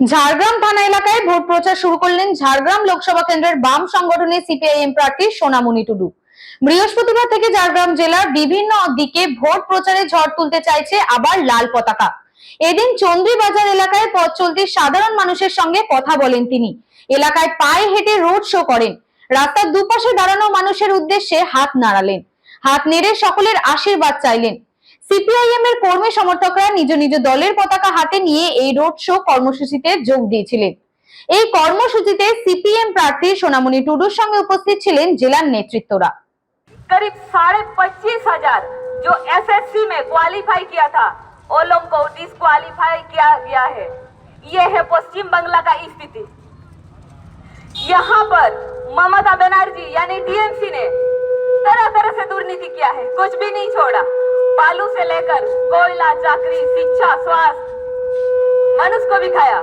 ঝাড়গ্রাম থানা এলাকায় ভোট প্রচার শুরু করলেন ঝাড়গ্রাম লোকসভা কেন্দ্রের বাম সংগঠনের সিপিআইএম প্রার্থী সোনামণি টুডু। বৃহস্পতিবার থেকে ঝাড়গ্রাম জেলার বিভিন্ন দিকে ভোট প্রচারে ঝড় তুলতে চাইছে আবার লাল পতাকা। এদিন চন্দ্রী বাজার এলাকায় পথ চলতি সাধারণ মানুষের সঙ্গে কথা বলেন তিনি। এলাকায় পায়ে হেঁটে রোড শো করেন। রাস্তার দুপাশে দাঁড়ানো মানুষের উদ্দেশ্যে হাত নাড়ালেন। হাত নেড়ে সকলের আশীর্বাদ চাইলেন। সিপিআইএম এর কর্মী সমর্থকরা নিজ নিজ দলের পতাকা হাতে নিয়ে এই রোড শো কর্মসূচিতে যোগ দিয়েছিলেন এই কর্মসূচিতে সিপিএম প্রার্থী সোনামণি টুডুর সঙ্গে উপস্থিত ছিলেন জেলার নেতৃত্বরা करीब साढ़े पच्चीस हजार जो एसएससी में क्वालिफाई किया था वो लोग को डिसक्वालीफाई किया गया है ये है पश्चिम बंगला का स्थिति यहाँ पर ममता बनर्जी यानी टीएमसी ने तरह तरह से दुर्नीति किया है कुछ भी नहीं छोड़ा बालू से लेकर कोयला चाकरी शिक्षा स्वास्थ्य मनुष्य को भी खाया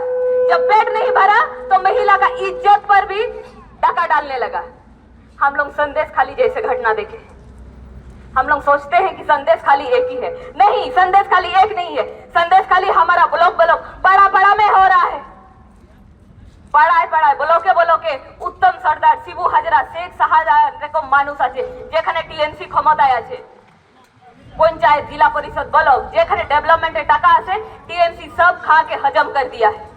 जब पेट नहीं भरा तो महिला का इज्जत पर भी डाका डालने लगा हम लोग संदेश खाली जैसे घटना देखे हम लोग सोचते हैं कि संदेश खाली एक ही है नहीं संदेश खाली एक नहीं है संदेश खाली हमारा ब्लॉक ब्लॉक बड़ा बड़ा में हो रहा है পাড়ায় পাড়ায় ব্লকে ব্লকে উত্তম সর্দার শিবু হাজরা শেখ শাহজাহান এরকম মানুষ আছে যেখানে টিএনসি ক্ষমতায় আছে पंचायत जिला परिषद ब्लॉक, जेखने डेवलपमेंट टाका आसे टीएमसी सब खा के हजम कर दिया है।